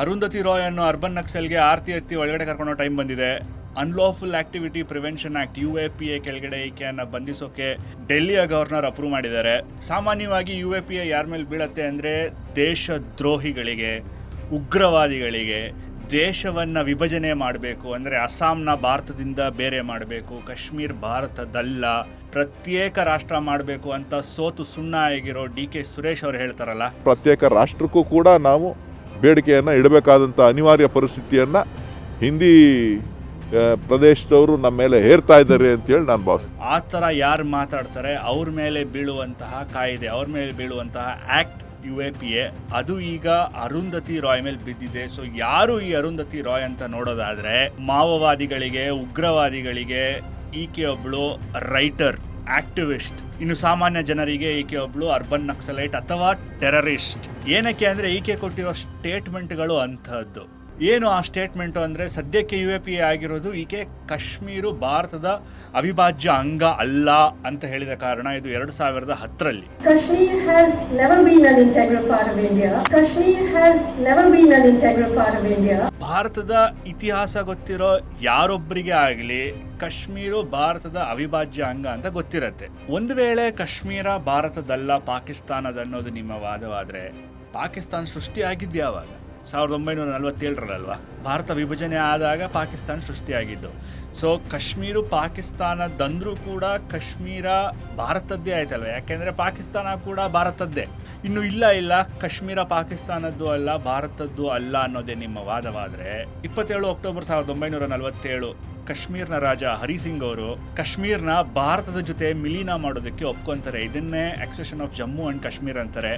ಅರುಂಧತಿ ರಾಯ್ ಅನ್ನೋ ಅರ್ಬನ್ ನಕ್ಸಲ್ಗೆ ಆರ್ತಿ ಎತ್ತಿ ಒಳಗಡೆ ಕರ್ಕೊಳ್ಳೋ ಟೈಮ್ ಬಂದಿದೆ. Unlawful activity prevention act U A P A ಕೆಳಗಡೆ ಈಕೆಯನ್ನು ಬಂಧಿಸೋಕೆ ಡೆಲ್ಲಿಯ ಗವರ್ನರ್ ಅಪ್ರೂವ್ ಮಾಡಿದ್ದಾರೆ. ಸಾಮಾನ್ಯವಾಗಿ ಯು ಎ ಪಿ ಎ ಯಾರ ಮೇಲೆ ಬೀಳತ್ತೆ ಅಂದರೆ ದೇಶದ್ರೋಹಿಗಳಿಗೆ, ಉಗ್ರವಾದಿಗಳಿಗೆ ದೇಶವನ್ನು ವಿಭಜನೆ ಮಾಡಬೇಕು ಅಂದರೆ ಅಸ್ಸಾಂನ ಭಾರತದಿಂದ ಬೇರೆ ಮಾಡಬೇಕು, ಕಾಶ್ಮೀರ್ ಭಾರತದಲ್ಲ, ಪ್ರತ್ಯೇಕ ರಾಷ್ಟ್ರ ಮಾಡಬೇಕು ಅಂತ ಸೋತು ಸುಣ್ಣ ಆಗಿರೋ ಡಿ ಕೆ ಸುರೇಶ್ ಅವರು ಹೇಳ್ತಾರಲ್ಲ. ಪ್ರತ್ಯೇಕ ರಾಷ್ಟ್ರಕ್ಕೂ ಕೂಡ ನಾವು ಬೇಡಿಕೆಯನ್ನು ಇಡಬೇಕಾದಂಥ ಅನಿವಾರ್ಯ ಪರಿಸ್ಥಿತಿಯನ್ನು ಹಿಂದಿ ಪ್ರದೇಶದವರು ನಮ್ಮ ಮೇಲೆ ಹೇರ್ತಾ ಇದ್ದಾರೆ ಅಂತೇಳಿ ನಾನು ಭಾವಿಸ್ತೀನಿ. ಆ ಥರ ಯಾರು ಮಾತಾಡ್ತಾರೆ, ಅವ್ರ ಮೇಲೆ ಬೀಳುವಂತಹ ಕಾಯಿದೆ, ಅವ್ರ ಮೇಲೆ ಬೀಳುವಂತಹ act U A P A, ಅದು ಈಗ ಅರುಂಧತಿ ರಾಯ್ ಮೇಲೆ ಬಿದ್ದಿದೆ. ಸೊ ಯಾರು ಈ ಅರುಂಧತಿ ರಾಯ್ ಅಂತ ನೋಡೋದಾದರೆ, ಮಾವೋವಾದಿಗಳಿಗೆ, ಉಗ್ರವಾದಿಗಳಿಗೆ ಈಕೆ ರೈಟರ್. ಆಕ್ಟಿವಿಸ್ಟ್. ಇನ್ನು ಸಾಮಾನ್ಯ ಜನರಿಗೆ ಈಕೆ ಒಬ್ಳು ಅರ್ಬನ್ ನಕ್ಸಲೈಟ್ ಅಥವಾ ಟೆರರಿಸ್ಟ್. ಏನಕ್ಕೆ ಅಂದ್ರೆ ಈಕೆ ಕೊಟ್ಟಿರೋ ಸ್ಟೇಟ್ಮೆಂಟ್ಗಳು ಅಂಥದ್ದು. ಏನು ಆ ಸ್ಟೇಟ್ಮೆಂಟು ಅಂದರೆ ಸದ್ಯಕ್ಕೆ ಯು ಎ ಪಿ ಎ ಆಗಿರೋದು ಈಕೆ ಕಾಶ್ಮೀರು ಭಾರತದ ಅವಿಭಾಜ್ಯ ಅಂಗ ಅಲ್ಲ ಅಂತ ಹೇಳಿದ ಕಾರಣ ಇದು ಎರಡು ಸಾವಿರದ ಹತ್ತರಲ್ಲಿ. ಭಾರತದ ಇತಿಹಾಸ ಗೊತ್ತಿರೋ ಯಾರೊಬ್ಬರಿಗೆ ಆಗಲಿ ಕಾಶ್ಮೀರು ಭಾರತದ ಅವಿಭಾಜ್ಯ ಅಂಗ ಅಂತ ಗೊತ್ತಿರತ್ತೆ. ಒಂದು ವೇಳೆ ಕಾಶ್ಮೀರ ಭಾರತದಲ್ಲ ಪಾಕಿಸ್ತಾನದ ಅನ್ನೋದು ನಿಮ್ಮ ವಾದವಾದರೆ ಪಾಕಿಸ್ತಾನ ಸೃಷ್ಟಿಯಾಗಿದ್ದು ಯಾವಾಗ ಸಾವಿರದ ಒಂಬೈನೂರ ನಲವತ್ತೇಳರಲ್ವಾ ಭಾರತ ವಿಭಜನೆ ಆದಾಗ ಪಾಕಿಸ್ತಾನ ಸೃಷ್ಟಿಯಾಗಿದ್ದು. ಸೊ ಕಾಶ್ಮೀರು ಪಾಕಿಸ್ತಾನದಂದ್ರೂ ಕೂಡ ಕಾಶ್ಮೀರ ಭಾರತದ್ದೇ ಆಯ್ತಲ್ವ? ಯಾಕೆಂದರೆ ಪಾಕಿಸ್ತಾನ ಕೂಡ ಭಾರತದ್ದೇ. ಇನ್ನು ಇಲ್ಲ ಇಲ್ಲ, ಕಾಶ್ಮೀರ ಪಾಕಿಸ್ತಾನದ್ದು ಅಲ್ಲ, ಭಾರತದ್ದು ಅಲ್ಲ ಅನ್ನೋದೇ ನಿಮ್ಮ ವಾದವಾದರೆ, ಇಪ್ಪತ್ತೇಳು ಅಕ್ಟೋಬರ್ ಸಾವಿರದ ಒಂಬೈನೂರ ನಲವತ್ತೇಳು ಕಾಶ್ಮೀರ್ನ ರಾಜ ಹರಿಸಿಂಗ್ ಅವರು ಕಾಶ್ಮೀರ್ನ ಭಾರತದ ಜೊತೆ ಮಿಲೀನ ಮಾಡೋದಕ್ಕೆ ಒಪ್ಕೊಂತಾರೆ. ಇದನ್ನೇ accession of Jammu and Kashmir ಅಂತಾರೆ.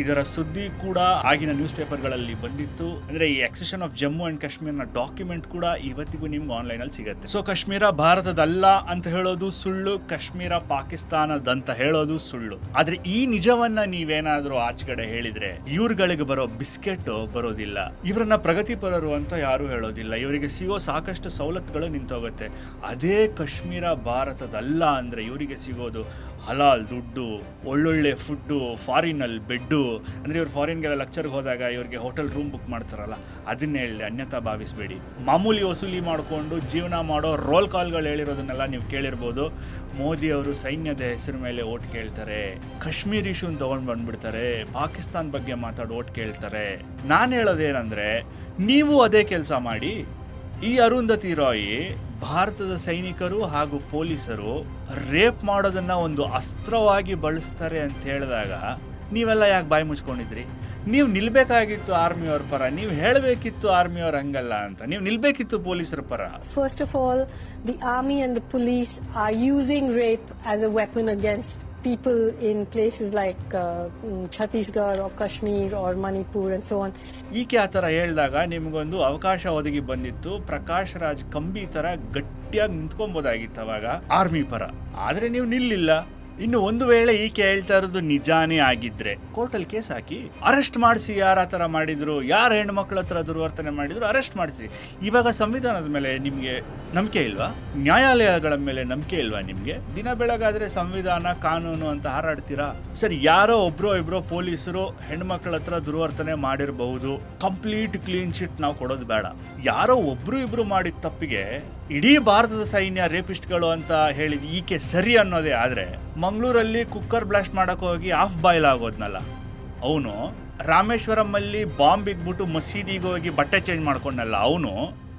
ಇದರ ಸುದ್ದಿ ಕೂಡ ಆಗಿನ ನ್ಯೂಸ್ ಪೇಪರ್ಗಳಲ್ಲಿ ಬಂದಿತ್ತು. ಅಂದ್ರೆ ಈ ಎಕ್ಸೆಷನ್ ಆಫ್ ಜಮ್ಮು ಅಂಡ್ ಕಾಶ್ಮೀರ್ನ ಡಾಕ್ಯುಮೆಂಟ್ ಕೂಡ ಇವತ್ತಿಗೂ ನಿಮ್ಗೆ ಆನ್ಲೈನಲ್ಲಿ ಸಿಗುತ್ತೆ. ಸೊ ಕಾಶ್ಮೀರ ಭಾರತದಲ್ಲ ಅಂತ ಹೇಳೋದು ಸುಳ್ಳು, ಕಾಶ್ಮೀರ ಪಾಕಿಸ್ತಾನದಂತ ಹೇಳೋದು ಸುಳ್ಳು. ಆದ್ರೆ ಈ ನಿಜವನ್ನ ನೀವೇನಾದ್ರೂ ಆಚೆಗಡೆ ಹೇಳಿದ್ರೆ ಇವ್ರುಗಳಿಗೆ ಬರೋ ಬಿಸ್ಕೆಟ್ ಬರೋದಿಲ್ಲ. ಇವರನ್ನ ಪ್ರಗತಿಪರರು ಅಂತ ಯಾರು ಹೇಳೋದಿಲ್ಲ. ಇವರಿಗೆ ಸಿಗೋ ಸಾಕಷ್ಟು ಸವಲತ್ತುಗಳು ನಿಂತೋಗುತ್ತೆ. ಅದೇ ಕಾಶ್ಮೀರ ಭಾರತದಲ್ಲ ಅಂದರೆ ಇವರಿಗೆ ಸಿಗೋದು ಹಲಾಲ್ ದುಡ್ಡು, ಒಳ್ಳೊಳ್ಳೆ ಫುಡ್ಡು ಫಾರಿನಲ್ಲಿ ಬೆಡ್ಡು. ಅಂದರೆ ಇವ್ರು ಫಾರಿನ್ಗೆಲ್ಲ ಲೆಕ್ಚರ್ಗೆ ಹೋದಾಗ ಇವ್ರಿಗೆ ಹೋಟೆಲ್ ರೂಮ್ ಬುಕ್ ಮಾಡ್ತಾರಲ್ಲ, ಅದನ್ನೇ ಹೇಳಿ ಅನ್ಯತಾ ಭಾವಿಸಬೇಡಿ. ಮಾಮೂಲಿ ವಸೂಲಿ ಮಾಡಿಕೊಂಡು ಜೀವನ ಮಾಡೋ ರೋಲ್ ಕಾಲ್ಗಳು ಹೇಳಿರೋದನ್ನೆಲ್ಲ ನೀವು ಕೇಳಿರ್ಬೋದು. ಮೋದಿ ಅವರು ಸೈನ್ಯದ ಹೆಸರು ಮೇಲೆ ಓಟ್ ಕೇಳ್ತಾರೆ. ಕಾಶ್ಮೀರ್ ಇಶ್ಯೂನ್ ತೊಗೊಂಡು ಬಂದ್ಬಿಡ್ತಾರೆ. ಪಾಕಿಸ್ತಾನ್ ಬಗ್ಗೆ ಮಾತಾಡಿ ಓಟ್ ಕೇಳ್ತಾರೆ. ನಾನು ಹೇಳೋದೇನೆಂದರೆ, ನೀವು ಅದೇ ಕೆಲಸ ಮಾಡಿ ಈ ಅರುಂಧತಿ ರಾಯ್ ಭಾರತದ ಸೈನಿಕರು ಹಾಗೂ ಪೊಲೀಸರು ರೇಪ್ ಮಾಡೋದನ್ನ ಒಂದು ಅಸ್ತ್ರವಾಗಿ ಬಳಸ್ತಾರೆ ಅಂತ ಹೇಳಿದಾಗ ನೀವೆಲ್ಲ ಯಾಕೆ ಬಾಯಿ ಮುಚ್ಕೊಂಡಿದ್ರಿ? ನೀವು ನಿಲ್ಬೇಕಾಗಿತ್ತು ಆರ್ಮಿಯವ್ರ ಪರ, ನೀವು ಹೇಳಬೇಕಿತ್ತು ಆರ್ಮಿಯವ್ರ ಹಂಗಲ್ಲ ಅಂತ. ನೀವು ನಿಲ್ಬೇಕಿತ್ತು ಪೊಲೀಸರ ಪರ. First of all the army and the police are using rape as a weapon against people in places like uh, mm, Chhattisgarh or Kashmir or Manipur and so on. ಈಕೆ ಆ ಥರ ಹೇಳಿದಾಗ ನಿಮಗೊಂದು ಅವಕಾಶ ಒದಗಿ ಬಂದಿತ್ತು. ಪ್ರಕಾಶ್ ರಾಜ್ ಕಂಬಿ ಥರ ಗಟ್ಟಿಯಾಗಿ ನಿಂತ್ಕೊಬೋದಾಗಿತ್ತು ಅವಾಗ ಆರ್ಮಿ ಪರ. ಆದರೆ ನೀವು ನಿಲ್ಲಿಲ್ಲ. ಇನ್ನು ಒಂದು ವೇಳೆ ಈಕೆ ಹೇಳ್ತಾ ಇರೋದು ನಿಜಾನೇ ಆಗಿದ್ರೆ ಕೋರ್ಟಲ್ಲಿ ಕೇಸ್ ಹಾಕಿ ಅರೆಸ್ಟ್ ಮಾಡಿಸಿ, ಯಾರ ಆ ಥರ ಮಾಡಿದ್ರು, ಯಾರ ಹೆಣ್ಮಕ್ಳ ಹತ್ರ ದುರ್ವರ್ತನೆ ಮಾಡಿದ್ರು, ಅರೆಸ್ಟ್ ಮಾಡಿಸಿ. ಇವಾಗ ಸಂವಿಧಾನದ ಮೇಲೆ ನಿಮಗೆ ನಂಬಿಕೆ ಇಲ್ವಾ? ನ್ಯಾಯಾಲಯಗಳ ಮೇಲೆ ನಂಬಿಕೆ ಇಲ್ವಾ ನಿಮಗೆ? ದಿನ ಬೆಳಗಾದ್ರೆ ಸಂವಿಧಾನ, ಕಾನೂನು ಅಂತ ಹಾರಾಡ್ತೀರಾ? ಸರಿ, ಯಾರೋ ಒಬ್ರು ಇಬ್ರು ಪೊಲೀಸರು ಹೆಣ್ಮಕ್ಳ ಹತ್ರ ದುರ್ವರ್ತನೆ ಮಾಡಿರಬಹುದು. ಕಂಪ್ಲೀಟ್ ಕ್ಲೀನ್ ಶೀಟ್ ನಾವು ಕೊಡೋದು ಬೇಡ. ಯಾರೋ ಒಬ್ರು ಇಬ್ರು ಮಾಡಿದ ತಪ್ಪಿಗೆ ಇಡೀ ಭಾರತದ ಸೈನ್ಯ ರೇಪಿಸ್ಟ್ಗಳು ಅಂತ ಹೇಳಿದ ಈಕೆ ಸರಿ ಅನ್ನೋದೇ ಆದ್ರೆ ಮಂಗಳೂರಲ್ಲಿ ಕುಕ್ಕರ್ ಬ್ಲಾಸ್ಟ್ ಮಾಡಕ್ ಹೋಗಿ ಆಫ್ ಬಾಯ್ಲ್ ಆಗೋದ್ನಲ್ಲ. ಅವನು ರಾಮೇಶ್ವರಂ ಅಲ್ಲಿ ಬಾಂಬ್ ಇಟ್ಬಿಟ್ಟು ಮಸೀದಿಗೆ ಹೋಗಿ ಬಟ್ಟೆ ಚೇಂಜ್ ಮಾಡ್ಕೊಂಡಲ್ಲ, ಅವನು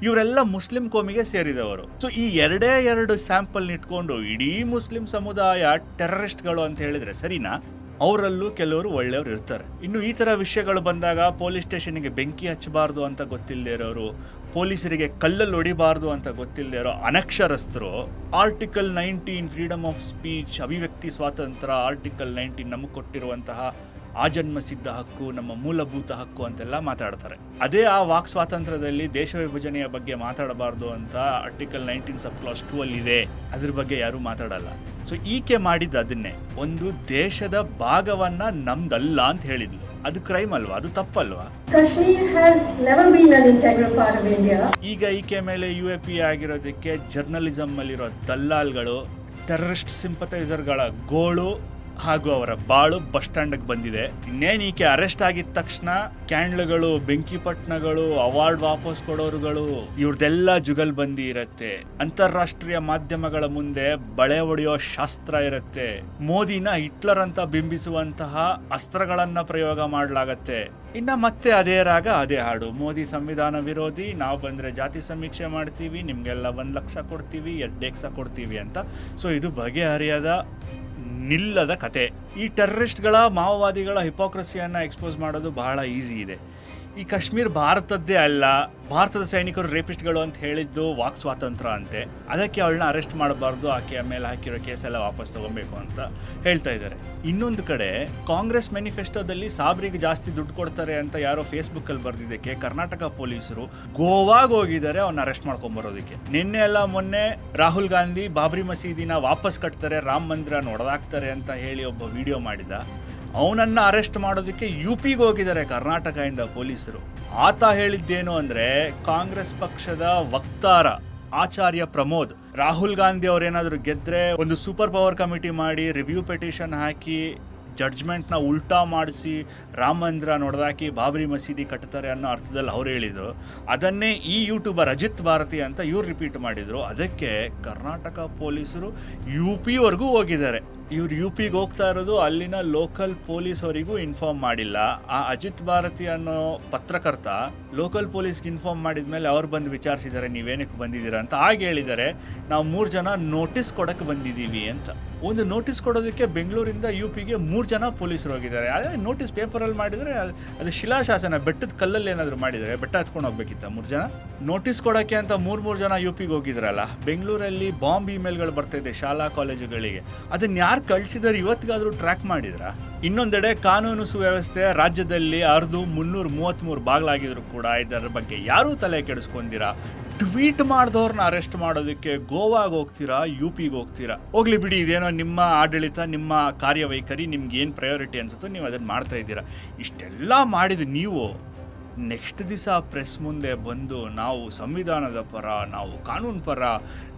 ಇವರೆಲ್ಲ ಮುಸ್ಲಿಂ ಕೋಮಿಗೆ ಸೇರಿದವರು. ಸೊ ಈ ಎರಡೇ ಎರಡು ಸ್ಯಾಂಪಲ್ ಇಟ್ಕೊಂಡು ಇಡೀ ಮುಸ್ಲಿಂ ಸಮುದಾಯ ಟೆರರಿಸ್ಟ್ಗಳು ಅಂತ ಹೇಳಿದ್ರೆ ಸರಿನಾ? ಅವರಲ್ಲೂ ಕೆಲವರು ಒಳ್ಳೆಯವರು ಇರ್ತಾರೆ. ಇನ್ನು ಈ ಥರ ವಿಷಯಗಳು ಬಂದಾಗ ಪೊಲೀಸ್ ಸ್ಟೇಷನ್ಗೆ ಬೆಂಕಿ ಹಚ್ಚಬಾರ್ದು ಅಂತ ಗೊತ್ತಿಲ್ಲದೆ ಇರೋರು, ಪೊಲೀಸರಿಗೆ ಕಲ್ಲಲ್ಲಿ ಹೊಡಿಬಾರ್ದು ಅಂತ ಗೊತ್ತಿಲ್ಲದೆ ಇರೋ ಅನಕ್ಷರಸ್ಥರು article nineteen freedom of speech ಅಭಿವ್ಯಕ್ತಿ ಸ್ವಾತಂತ್ರ್ಯ ಆರ್ಟಿಕಲ್ ನೈನ್ಟೀನ್ ನಮಗೆ ಕೊಟ್ಟಿರುವಂತಹ ಆಜನ್ಮ ಸಿದ್ಧ ಹಕ್ಕು ನಮ್ಮ ಮೂಲಭೂತ ಹಕ್ಕು ಅಂತೆಲ್ಲ ಮಾತಾಡ್ತಾರೆ. ಅದೇ ಆ ವಾಕ್ ಸ್ವಾತಂತ್ರ್ಯದಲ್ಲಿ ದೇಶ ವಿಭಜನೆಯ ಬಗ್ಗೆ ಮಾತಾಡಬಾರ್ದು ಅಂತ article nineteen sub clause two ಅಲ್ಲಿ ಇದೆ ಅದ್ರ ಬಗ್ಗೆ ಯಾರು ಮಾತಾಡಲ್ಲ. ಸೊ ಈಕೆ ಮಾಡಿದ್ದು ಅದನ್ನೇ. ಒಂದು ದೇಶದ ಭಾಗವನ್ನ ನಮ್ದಲ್ಲ ಅಂತ ಹೇಳಿದ್ಲು. ಅದು ಕ್ರೈಮ್ ಅಲ್ವಾ? ಅದು ತಪ್ಪಲ್ವಾ. ಈಗ ಈಕೆ ಮೇಲೆ ಯು ಎ ಪಿ ಆಗಿರೋದಕ್ಕೆ ಜರ್ನಲಿಸಮ್ ಅಲ್ಲಿರೋ ದಲ್ಲಾಲ್ಗಳು ಟೆರರಿಸ್ಟ್ ಸಿಂಪತೈಸರ್ಗಳ ಗೋಳು ಹಾಗೂ ಅವರ ಬಾಳು ಬಸ್ ಸ್ಟ್ಯಾಂಡ್ಗೆ ಬಂದಿದೆ. ಇನ್ನೇನು ಈಕೆ ಅರೆಸ್ಟ್ ಆಗಿದ ತಕ್ಷಣ ಕ್ಯಾಂಡ್ಲ್ಗಳು, ಬೆಂಕಿಪಟ್ಟಣಗಳು, ಅವಾರ್ಡ್ ವಾಪಸ್ ಕೊಡೋರುಗಳು, ಇವ್ರದೆಲ್ಲ ಜುಗಲ್ ಬಂದಿ ಇರತ್ತೆ. ಅಂತಾರಾಷ್ಟ್ರೀಯ ಮಾಧ್ಯಮಗಳ ಮುಂದೆ ಬಳೆ ಒಡೆಯೋ ಶಾಸ್ತ್ರ ಇರತ್ತೆ. ಮೋದಿನ ಹಿಟ್ಲರ್ ಅಂತ ಬಿಂಬಿಸುವಂತಹ ಅಸ್ತ್ರಗಳನ್ನ ಪ್ರಯೋಗ ಮಾಡಲಾಗತ್ತೆ. ಇನ್ನ ಮತ್ತೆ ಅದೇ ರಾಗ, ಅದೇ ಹಾಡು. ಮೋದಿ ಸಂವಿಧಾನ ವಿರೋಧಿ, ನಾವು ಬಂದ್ರೆ ಜಾತಿ ಸಮೀಕ್ಷೆ ಮಾಡ್ತೀವಿ, ನಿಮ್ಗೆಲ್ಲ ಒಂದು ಲಕ್ಷ ಕೊಡ್ತೀವಿ ಎರಡು ಕೊಡ್ತೀವಿ ಅಂತ. ಸೊ ಇದು ಬಗೆಹರಿಯದ ನಿಲ್ಲದ ಕತೆ. ಈ ಟೆರರಿಸ್ಟ್ಗಳ ಮಾವೋವಾದಿಗಳ ಹಿಪೋಕ್ರಸಿಯನ್ನು ಎಕ್ಸ್ಪೋಸ್ ಮಾಡೋದು ಬಹಳ ಈಸಿ ಇದೆ. ಈ ಕಾಶ್ಮೀರ್ ಭಾರತದ್ದೇ ಅಲ್ಲ, ಭಾರತದ ಸೈನಿಕರು ರೇಪಿಸ್ಟ್ಗಳು ಅಂತ ಹೇಳಿದ್ದು ವಾಕ್ ಸ್ವಾತಂತ್ರ್ಯ ಅಂತೆ. ಅದಕ್ಕೆ ಅವಳನ್ನ ಅರೆಸ್ಟ್ ಮಾಡಬಾರ್ದು, ಆಕೆಯ ಮೇಲೆ ಹಾಕಿರೋ ಕೇಸೆಲ್ಲ ವಾಪಸ್ ತಗೊಬೇಕು ಅಂತ ಹೇಳ್ತಾ ಇದ್ದಾರೆ. ಇನ್ನೊಂದು ಕಡೆ, ಕಾಂಗ್ರೆಸ್ ಮ್ಯಾನಿಫೆಸ್ಟೋದಲ್ಲಿ ಸಾಬ್ರಿಗೆ ಜಾಸ್ತಿ ದುಡ್ಡು ಕೊಡ್ತಾರೆ ಅಂತ ಯಾರೋ ಫೇಸ್ಬುಕ್ಕಲ್ಲಿ ಬರೆದಿದ್ದಕ್ಕೆ ಕರ್ನಾಟಕ ಪೊಲೀಸರು ಗೋವಾಗ ಹೋಗಿದ್ದಾರೆ ಅವನ್ನ ಅರೆಸ್ಟ್ ಮಾಡ್ಕೊಂಬರೋದಕ್ಕೆ ನಿನ್ನೆ ಎಲ್ಲ ಮೊನ್ನೆ ರಾಹುಲ್ ಗಾಂಧಿ ಬಾಬ್ರಿ ಮಸೀದಿನ ವಾಪಸ್ ಕಟ್ತಾರೆ, ರಾಮ ಮಂದಿರ ನೋಡದಾಕ್ತಾರೆ ಅಂತ ಹೇಳಿ ಒಬ್ಬ ವಿಡಿಯೋ ಮಾಡಿದ. ಅವನನ್ನ ಅರೆಸ್ಟ್ ಮಾಡೋದಕ್ಕೆ ಯು ಪಿಗೆ ಹೋಗಿದ್ದಾರೆ ಕರ್ನಾಟಕದಿಂದ ಪೊಲೀಸರು. ಆತ ಹೇಳಿದ್ದೇನು ಅಂದ್ರೆ, ಕಾಂಗ್ರೆಸ್ ಪಕ್ಷದ ವಕ್ತಾರ ಆಚಾರ್ಯ ಪ್ರಮೋದ್, ರಾಹುಲ್ ಗಾಂಧಿ ಅವರೇನಾದರೂ ಗೆದ್ದರೆ ಒಂದು ಸೂಪರ್ ಪವರ್ ಕಮಿಟಿ ಮಾಡಿ ರಿವ್ಯೂ ಪೆಟಿಷನ್ ಹಾಕಿ ಜಡ್ಜ್ಮೆಂಟ್ನ ಉಲ್ಟಾ ಮಾಡಿಸಿ ರಾಮ ಮಂದಿರ ನೋಡ್ದಾಕಿ ಬಾಬರಿ ಮಸೀದಿ ಕಟ್ತಾರೆ ಅನ್ನೋ ಅರ್ಥದಲ್ಲಿ ಅವ್ರು ಹೇಳಿದರು. ಅದನ್ನೇ ಈ ಯೂಟ್ಯೂಬರ್ ಅಜಿತ್ ಭಾರತಿ ಅಂತ ಇವ್ರು ರಿಪೀಟ್ ಮಾಡಿದರು. ಅದಕ್ಕೆ ಕರ್ನಾಟಕ ಪೊಲೀಸರು ಯು ಪಿವರೆಗೂ ಹೋಗಿದ್ದಾರೆ. ಇವ್ರು ಯು ಪಿಗೆ ಹೋಗ್ತಾ ಇರೋದು ಅಲ್ಲಿನ ಲೋಕಲ್ ಪೊಲೀಸ್ ಅವರಿಗೂ ಇನ್ಫಾರ್ಮ್ ಮಾಡಿಲ್ಲ. ಆ ಅಜಿತ್ ಭಾರತಿ ಅನ್ನೋ ಪತ್ರಕರ್ತ ಲೋಕಲ್ ಪೊಲೀಸ್ಗೆ ಇನ್ಫಾರ್ಮ್ ಮಾಡಿದ ಮೇಲೆ ಅವ್ರು ಬಂದು ವಿಚಾರಿಸಿದ್ದಾರೆ, ನೀವೇನಕ್ಕೆ ಬಂದಿದ್ದೀರಾ ಅಂತ. ಹಾಗೆ ಹೇಳಿದ್ದಾರೆ, ನಾವು ಮೂರು ಜನ ನೋಟಿಸ್ ಕೊಡಕ್ಕೆ ಬಂದಿದ್ದೀವಿ ಅಂತ. ಒಂದು ನೋಟಿಸ್ ಕೊಡೋದಕ್ಕೆ ಬೆಂಗಳೂರಿಂದ ಯು ಪಿಗೆ ಮೂರು ಜನ ಪೊಲೀಸರು ಹೋಗಿದ್ದಾರೆ. ಅದೇ ನೋಟಿಸ್ ಪೇಪರಲ್ಲಿ ಮಾಡಿದರೆ ಅದು ಶಿಲಾಶಾಸನ, ಬೆಟ್ಟದ ಕಲ್ಲಲ್ಲಿ ಏನಾದರೂ ಮಾಡಿದರೆ, ಬೆಟ್ಟ ಹತ್ಕೊಂಡು ಹೋಗ್ಬೇಕಿತ್ತ ಮೂರು ಜನ? ನೋಟಿಸ್ ಕೊಡೋಕ್ಕೆ ಅಂತ ಮೂರು ಮೂರು ಜನ ಯು ಪಿಗೆ ಹೋಗಿದ್ರಲ್ಲ, ಬೆಂಗಳೂರಲ್ಲಿ ಬಾಂಬ್ ಇಮೇಲ್ಗಳು ಬರ್ತಾ ಇದೆ ಶಾಲಾ ಕಾಲೇಜುಗಳಿಗೆ. ಅದನ್ನ ಯಾರು ಕಳಿಸಿದಾರೆ ಇವತ್ತಿಗಾದರೂ ಟ್ರ್ಯಾಕ್ ಮಾಡಿದ್ರ? ಇನ್ನೊಂದೆಡೆ ಕಾನೂನು ಸುವ್ಯವಸ್ಥೆ, ರಾಜ್ಯದಲ್ಲಿ ಅರ್ಧ ಮುನ್ನೂರ ಮೂವತ್ತ್ಮೂರು ಬಾಗಿಲಾಗಿದ್ರು ಕೂಡ ಇದರ ಬಗ್ಗೆ ಯಾರೂ ತಲೆ ಕೆಡಿಸ್ಕೊಂಡಿರಾ? ಟ್ವೀಟ್ ಮಾಡಿದವ್ರನ್ನ ಅರೆಸ್ಟ್ ಮಾಡೋದಕ್ಕೆ ಗೋವಾಗೆ ಹೋಗ್ತೀರಾ, ಯು ಪಿಗೆ ಹೋಗ್ತೀರಾ? ಹೋಗ್ಲಿ ಬಿಡಿ, ಇದೇನೋ ನಿಮ್ಮ ಆಡಳಿತ, ನಿಮ್ಮ ಕಾರ್ಯವೈಖರಿ ನಿಮ್ಗೆ ಏನು ಪ್ರಯಾರಿಟಿ ಅನ್ಸುತ್ತೋ ನೀವು ಅದನ್ನು ಮಾಡ್ತಾ ಇದ್ದೀರಾ. ಇಷ್ಟೆಲ್ಲ ಮಾಡಿದ ನೀವು ನೆಕ್ಸ್ಟ್ ದಿವಸ ಪ್ರೆಸ್ ಮುಂದೆ ಬಂದು ನಾವು ಸಂವಿಧಾನದ ಪರ, ನಾವು ಕಾನೂನು ಪರ,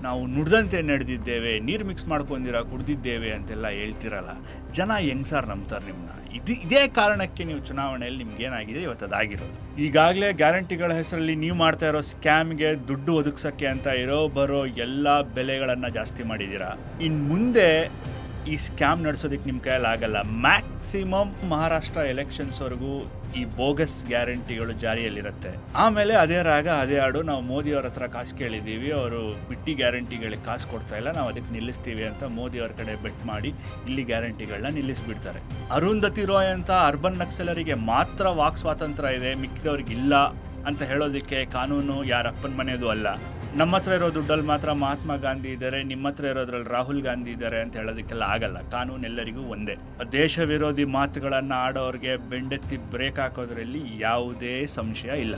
ನಾವು ನುಡ್ದಂತೆ ನಡೆದಿದ್ದೇವೆ, ನೀರು ಮಿಕ್ಸ್ ಮಾಡ್ಕೊಂಡಿರ, ಕುಡ್ದಿದ್ದೇವೆ ಅಂತೆಲ್ಲ ಹೇಳ್ತಿರಲ್ಲ. ಜನ ಹೆಂಗ್ ಸರ್ ನಂಬ್ತಾರೆ ನಿಮ್ಮನ್ನ ಇದು, ಇದೇ ಕಾರಣಕ್ಕೆ ನೀವು ಚುನಾವಣೆಯಲ್ಲಿ ನಿಮ್ಗೆ ಏನಾಗಿದೆ? ಇವತ್ತು ಅದಾಗಿರೋದು. ಈಗಾಗಲೇ ಗ್ಯಾರಂಟಿಗಳ ಹೆಸರಲ್ಲಿ ನೀವು ಮಾಡ್ತಾ ಇರೋ ಸ್ಕ್ಯಾಮ್ಗೆ ದುಡ್ಡು ಒದಗಿಸೋಕ್ಕೆ ಅಂತ ಇರೋ, ಬರೋ ಎಲ್ಲ ಬೆಲೆಗಳನ್ನು ಜಾಸ್ತಿ ಮಾಡಿದ್ದೀರಾ ಇನ್ನು ಮುಂದೆ ಈ ಸ್ಕ್ಯಾಮ್ ನಡೆಸೋದಕ್ಕೆ ನಿಮ್ಮ ಕೈಯಲ್ಲಿ ಆಗಲ್ಲ ಮ್ಯಾಕ್ಸಿಮಮ್ ಮಹಾರಾಷ್ಟ್ರ ಎಲೆಕ್ಷನ್ಸ್ವರೆಗೂ ಈ ಬೋಗಸ್ ಗ್ಯಾರಂಟಿಗಳು ಜಾರಿಯಲ್ಲಿರುತ್ತೆ. ಆಮೇಲೆ ಅದೇ ರಾಗ, ಅದೇ ಹಾಡು ನಾವು ಮೋದಿ ಅವರ ಹತ್ರ ಕಾಸು ಕೇಳಿದ್ದೀವಿ. ಅವರು ಬಿಟ್ಟಿ ಗ್ಯಾರಂಟಿಗಳಿಗೆ ಕಾಸು ಕೊಡ್ತಾ ಇಲ್ಲ. ನಾವು ಅದಕ್ಕೆ ನಿಲ್ಲಿಸ್ತೀವಿ ಅಂತ ಮೋದಿ ಅವರ ಕಡೆ ಬೆಟ್ ಮಾಡಿ ಇಲ್ಲಿ ಗ್ಯಾರಂಟಿಗಳನ್ನ ನಿಲ್ಲಿಸಿಬಿಡ್ತಾರೆ. ಅರುಂಧತಿ ರಾಯ್ ಅಂತ ಅರ್ಬನ್ ನಕ್ಸಲರಿಗೆ ಮಾತ್ರ ವಾಕ್ ಸ್ವಾತಂತ್ರ್ಯ ಇದೆ. ಮಿಕ್ಕಿದವ್ರಿಗೆ ಇಲ್ಲ ಅಂತ ಹೇಳೋದಕ್ಕೆ ಕಾನೂನು ಯಾರ ಅಪ್ಪನ ಮನೆಯದು ಅಲ್ಲ. ನಮ್ಮ ಹತ್ರ ಇರೋ ದುಡ್ಡಲ್ಲಿ ಮಾತ್ರ ಮಹಾತ್ಮ ಗಾಂಧಿ ಇದ್ದಾರೆ, ನಿಮ್ಮ ಹತ್ರ ಇರೋದ್ರಲ್ಲಿ ರಾಹುಲ್ ಗಾಂಧಿ ಇದ್ದಾರೆ ಅಂತ ಹೇಳೋದಕ್ಕೆಲ್ಲ ಆಗಲ್ಲ. ಕಾನೂನು ಎಲ್ಲರಿಗೂ ಒಂದೇ. ದೇಶ ವಿರೋಧಿ ಮಾತುಗಳನ್ನು ಆಡೋರಿಗೆ ಬೆಂಡೆತ್ತಿ ಬ್ರೇಕ್ ಹಾಕೋದ್ರಲ್ಲಿ ಯಾವುದೇ ಸಂಶಯ ಇಲ್ಲ.